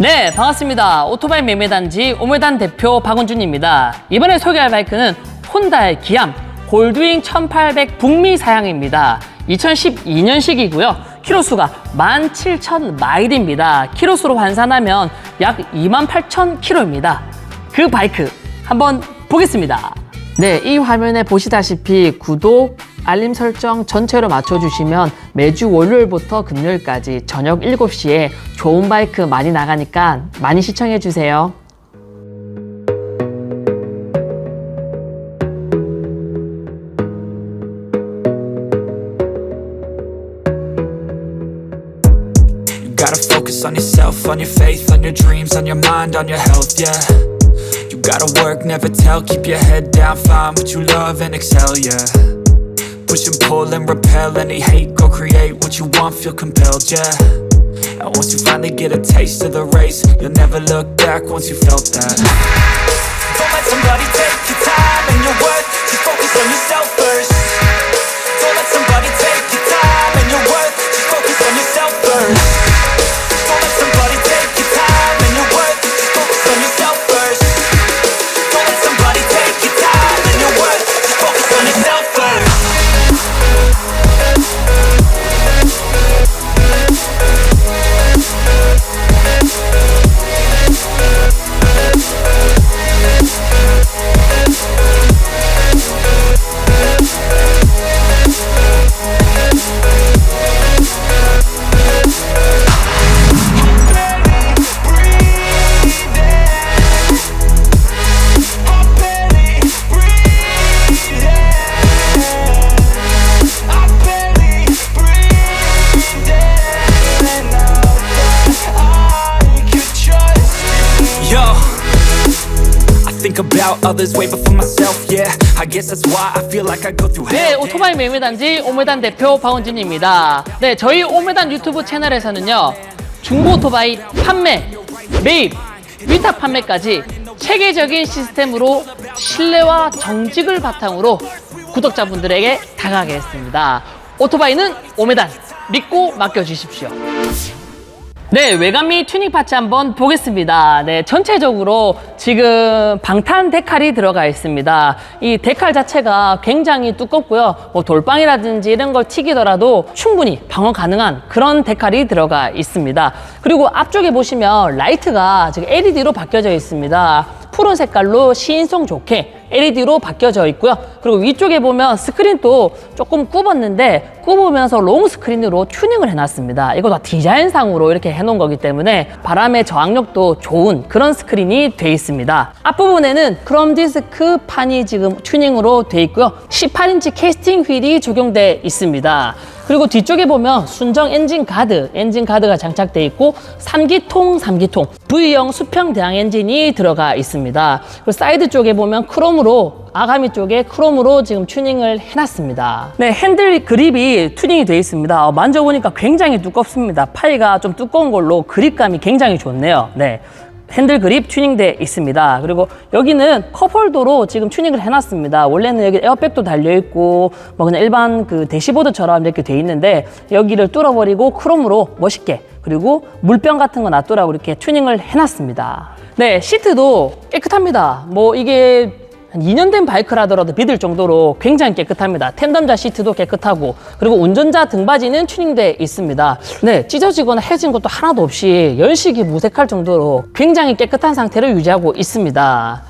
네, 반갑습니다. 오토바이 매매단지 오메단 대표 박원준입니다. 이번에 소개할 바이크는 혼다의 기암 골드윙 1800 북미 사양입니다. 2012년식이고요. 키로수가 17,000마일입니다. 키로수로 환산하면 약 28,000km입니다. 그 바이크 한번 보겠습니다. 네, 이 화면에 보시다시피 구독, 알림 설정 전체로 맞춰주시면 매주 월요일부터 금요일까지 저녁 7시에 좋은 바이크 많이 나가니까 많이 시청해주세요. Gotta focus on yourself, on your faith, on your dreams, on your mind, on your health, yeah. You gotta work, never tell, keep your head down, find what you love and excel, yeah. Push and pull and repel any hate, go create what you want, feel compelled, yeah. And once you finally get a taste of the race, you'll never look back once you felt that. Don't let somebody take your time and your worth, just focus on yourself others way before myself, yeah. I guess that's why I feel like I go through 네, hell. 오토바이 매매단지 오메단 대표 박원준입니다. 네, 저희 오메단 유튜브 채널에서는요, 중고 오토바이 판매, 매입, 위탁 판매까지 체계적인 시스템으로 신뢰와 정직을 바탕으로 구독자분들에게 다가가겠습니다. 오토바이는 오메단 믿고 맡겨주십시오. 네, 외관미 튜닝 파츠 한번 보겠습니다. 네, 전체적으로 지금 방탄 데칼이 들어가 있습니다. 이 데칼 자체가 굉장히 두껍고요. 뭐 돌방이라든지 이런 걸 튀기더라도 충분히 방어 가능한 그런 데칼이 들어가 있습니다. 그리고 앞쪽에 보시면 라이트가 지금 LED로 바뀌어져 있습니다. 푸른 색깔로 시인성 좋게 LED로 바뀌어져 있고요. 그리고 위쪽에 보면 스크린도 조금 굽었는데 굽으면서 롱 스크린으로 튜닝을 해놨습니다. 이거 다 디자인상으로 이렇게 해놓은 거기 때문에 바람의 저항력도 좋은 그런 스크린이 돼 있습니다. 앞부분에는 크롬 디스크 판이 지금 튜닝으로 돼 있고요. 18인치 캐스팅 휠이 적용돼 있습니다. 그리고 뒤쪽에 보면 순정 엔진 가드, 엔진 가드가 장착돼 있고 3기통, 3기통 V형 수평 대항 엔진이 들어가 있습니다. 그리고 사이드 쪽에 보면 크롬 으로 아가미 쪽에 크롬으로 지금 튜닝을 해놨습니다. 네, 핸들 그립이 튜닝이 되어 있습니다. 어, 만져보니까 굉장히 두껍습니다. 파이가 좀 두꺼운 걸로 그립감이 굉장히 좋네요. 네. 핸들 그립 튜닝돼 있습니다. 그리고 여기는 컵홀더로 지금 튜닝을 해놨습니다. 원래는 여기 에어백도 달려 있고 뭐 그냥 일반 그 대시보드처럼 이렇게 돼 있는데 여기를 뚫어버리고 크롬으로 멋있게 그리고 물병 같은 거 놔두라고 이렇게 튜닝을 해놨습니다. 네 시트도 깨끗합니다. 뭐 이게 한 2년 된 바이크라더라도 믿을 정도로 굉장히 깨끗합니다. 텐덤자 시트도 깨끗하고 그리고 운전자 등받이는 튜닝돼 있습니다. 네, 찢어지거나 해진 것도 하나도 없이 연식이 무색할 정도로 굉장히 깨끗한 상태를 유지하고 있습니다.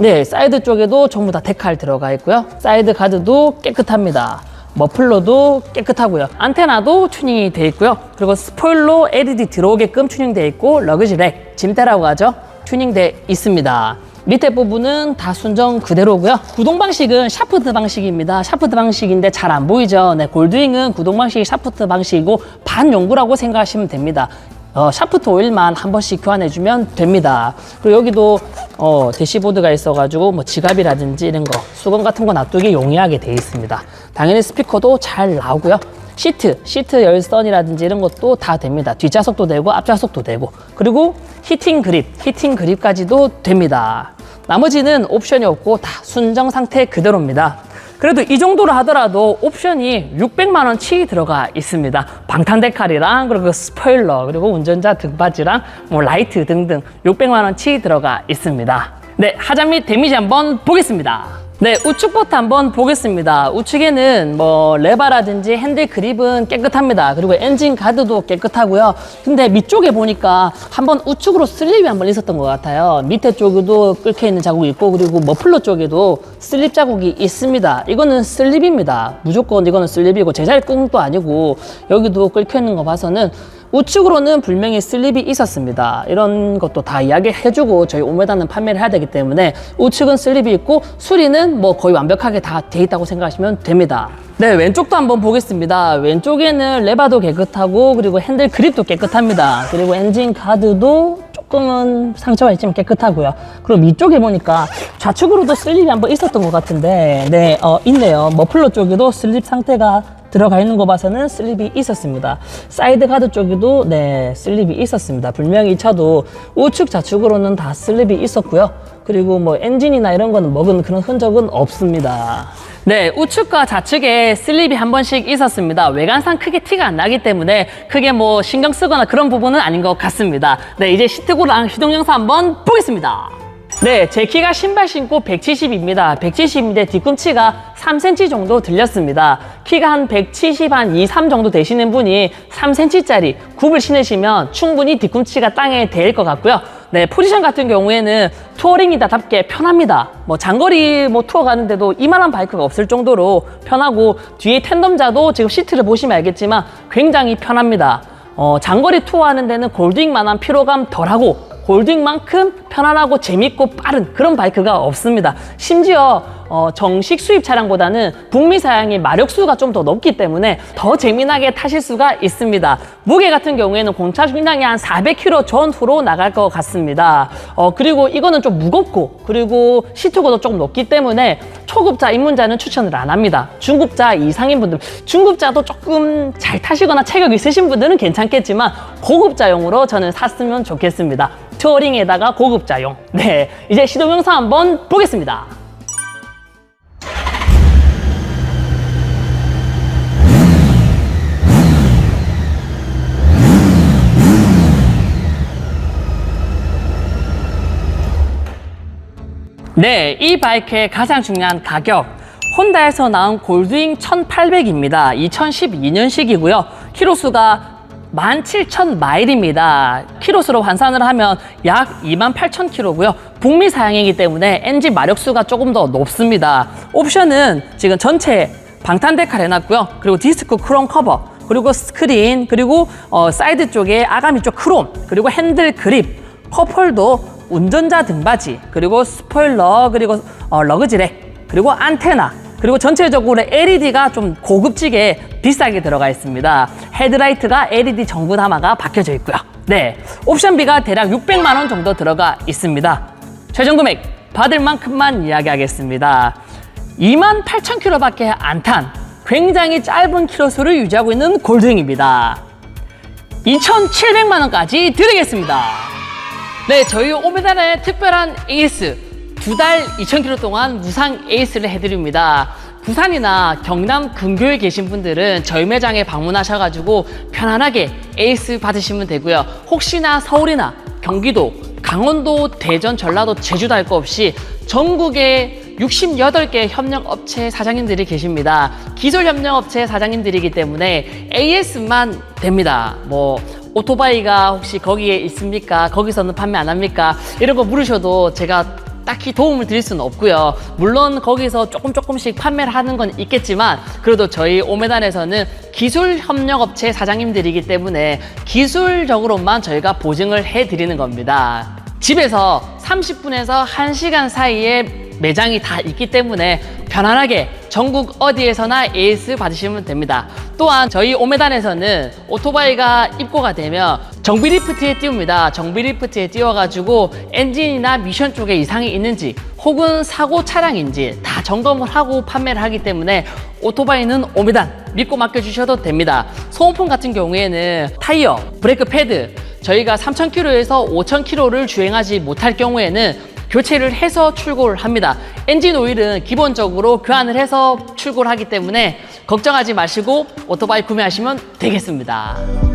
네, 사이드 쪽에도 전부 다 데칼 들어가 있고요. 사이드 가드도 깨끗합니다. 머플러도 깨끗하고요. 안테나도 튜닝이 돼 있고요. 그리고 스포일러 LED 들어오게끔 튜닝돼 있고 러그지 렉, 짐대라고 하죠. 튜닝돼 있습니다. 밑에 부분은 다 순정 그대로고요. 구동 방식은 샤프트 방식입니다. 샤프트 방식인데 잘 안 보이죠? 네, 골드윙은 구동 방식이 샤프트 방식이고 반용구라고 생각하시면 됩니다. 어, 샤프트 오일만 한 번씩 교환해주면 됩니다. 그리고 여기도 어, 대시보드가 있어가지고 뭐 지갑이라든지 이런 거 수건 같은 거 놔두기 용이하게 되어 있습니다. 당연히 스피커도 잘 나오고요. 시트, 시트 열선이라든지 이런 것도 다 됩니다. 뒷좌석도 되고 앞좌석도 되고 그리고 히팅 그립, 히팅 그립까지도 됩니다. 나머지는 옵션이 없고 다 순정 상태 그대로입니다. 그래도 이 정도로 하더라도 옵션이 600만 원치 들어가 있습니다. 방탄 데칼이랑 그리고 스포일러 그리고 운전자 등받이랑 뭐 라이트 등등 600만 원치 들어가 있습니다. 네, 하자 및 데미지 한번 보겠습니다. 네, 우측부터 한번 보겠습니다. 우측에는 뭐 레바라든지 핸들 그립은 깨끗합니다. 그리고 엔진 가드도 깨끗하고요. 근데 밑쪽에 보니까 한번 우측으로 슬립이 한번 있었던 것 같아요. 밑에 쪽에도 끓여 있는 자국이 있고 그리고 머플러 쪽에도 슬립 자국이 있습니다. 이거는 슬립입니다. 무조건 이거는 슬립이고 제자리 꿍도 아니고 여기도 끓여 있는 거 봐서는 우측으로는 분명히 슬립이 있었습니다. 이런 것도 다 이야기해주고 저희 오메다는 판매를 해야 되기 때문에 우측은 슬립이 있고 수리는 뭐 거의 완벽하게 다 돼 있다고 생각하시면 됩니다. 네, 왼쪽도 한번 보겠습니다. 왼쪽에는 레바도 깨끗하고 그리고 핸들 그립도 깨끗합니다. 그리고 엔진 가드도 조금은 상처가 있지만 깨끗하고요. 그리고 위쪽에 보니까 좌측으로도 슬립이 한번 있었던 것 같은데, 네, 어, 있네요. 머플러 쪽에도 슬립 상태가 들어가 있는 거 봐서는 슬립이 있었습니다. 사이드 가드 쪽에도 네 슬립이 있었습니다. 분명히 이 차도 우측 좌측으로는 다 슬립이 있었고요. 그리고 뭐 엔진이나 이런 거는 먹은 그런 흔적은 없습니다. 네, 우측과 좌측에 슬립이 한 번씩 있었습니다. 외관상 크게 티가 안 나기 때문에 크게 뭐 신경 쓰거나 그런 부분은 아닌 것 같습니다. 네, 이제 시트고랑 시동 영상 한번 보겠습니다. 네, 제 키가 신발 신고 170입니다. 170인데 뒤꿈치가 3cm 정도 들렸습니다. 키가 한 170, 한 2, 3 정도 되시는 분이 3cm짜리 굽을 신으시면 충분히 뒤꿈치가 땅에 대일 것 같고요. 네, 포지션 같은 경우에는 투어링이다답게 편합니다. 뭐 장거리 뭐 투어 가는데도 이만한 바이크가 없을 정도로 편하고 뒤에 텐덤자도 지금 시트를 보시면 알겠지만 굉장히 편합니다. 어, 장거리 투어 하는 데는 골드윙만한 피로감 덜하고 골딩만큼 편안하고 재밌고 빠른 그런 바이크가 없습니다. 심지어 어, 정식 수입 차량보다는 북미 사양의 마력수가 좀 더 높기 때문에 더 재미나게 타실 수가 있습니다. 무게 같은 경우에는 공차 중량이 한 400kg 전후로 나갈 것 같습니다. 어, 그리고 이거는 좀 무겁고 그리고 시트고도 조금 높기 때문에 초급자 입문자는 추천을 안 합니다. 중급자 이상인 분들, 중급자도 조금 잘 타시거나 체격 있으신 분들은 괜찮겠지만 고급자용으로 저는 샀으면 좋겠습니다. 투어링에다가 고급자용. 네, 이제 시동 영상 한번 보겠습니다. 네, 이 바이크의 가장 중요한 가격. 혼다에서 나온 골드윙 1800입니다. 2012년식이고요. 키로수가 17,000마일입니다. 키로수로 환산을 하면 약 28,000km고요. 북미 사양이기 때문에 엔진 마력수가 조금 더 높습니다. 옵션은 지금 전체 방탄 데칼 해놨고요. 그리고 디스크 크롬 커버, 그리고 스크린, 그리고 어, 사이드 쪽에 아가미 쪽 크롬, 그리고 핸들 그립, 컵홀더, 운전자 등받이, 그리고 스포일러, 그리고 어, 러그지렉, 그리고 안테나, 그리고 전체적으로 LED가 좀 고급지게 비싸게 들어가 있습니다. 헤드라이트가 LED 전구 담화가 박혀져 있고요. 네, 옵션비가 대략 600만 원 정도 들어가 있습니다. 최종 금액 받을 만큼만 이야기하겠습니다. 2만 8천 킬로밖에 안 탄 굉장히 짧은 키로수를 유지하고 있는 골드윙입니다. 2,700만 원까지 드리겠습니다. 네, 저희 오메단의 특별한 에이스 두 달 2,000km 동안 무상 에이스를 해드립니다. 부산이나 경남 근교에 계신 분들은 저희 매장에 방문하셔가지고 편안하게 에이스 받으시면 되고요. 혹시나 서울이나 경기도, 강원도, 대전, 전라도, 제주도 할 거 없이 전국에 68개 협력업체 사장님들이 계십니다. 기술 협력업체 사장님들이기 때문에 AS만 됩니다. 뭐 오토바이가 혹시 거기에 있습니까? 거기서는 판매 안 합니까? 이런 거 물으셔도 제가 딱히 도움을 드릴 수는 없고요. 물론 거기서 조금 조금씩 판매를 하는 건 있겠지만 그래도 저희 오메단에서는 기술 협력업체 사장님들이기 때문에 기술적으로만 저희가 보증을 해드리는 겁니다. 집에서 30분에서 1시간 사이에 매장이 다 있기 때문에 편안하게 전국 어디에서나 에이스 받으시면 됩니다. 또한 저희 오메단에서는 오토바이가 입고가 되면 정비 리프트에 띄웁니다. 정비 리프트에 띄워가지고 엔진이나 미션 쪽에 이상이 있는지 혹은 사고 차량인지 다 점검을 하고 판매를 하기 때문에 오토바이는 오메단 믿고 맡겨주셔도 됩니다. 소모품 같은 경우에는 타이어, 브레이크 패드 저희가 3,000km에서 5,000km를 주행하지 못할 경우에는 교체를 해서 출고를 합니다. 엔진 오일은 기본적으로 교환을 해서 출고를 하기 때문에 걱정하지 마시고 오토바이 구매하시면 되겠습니다.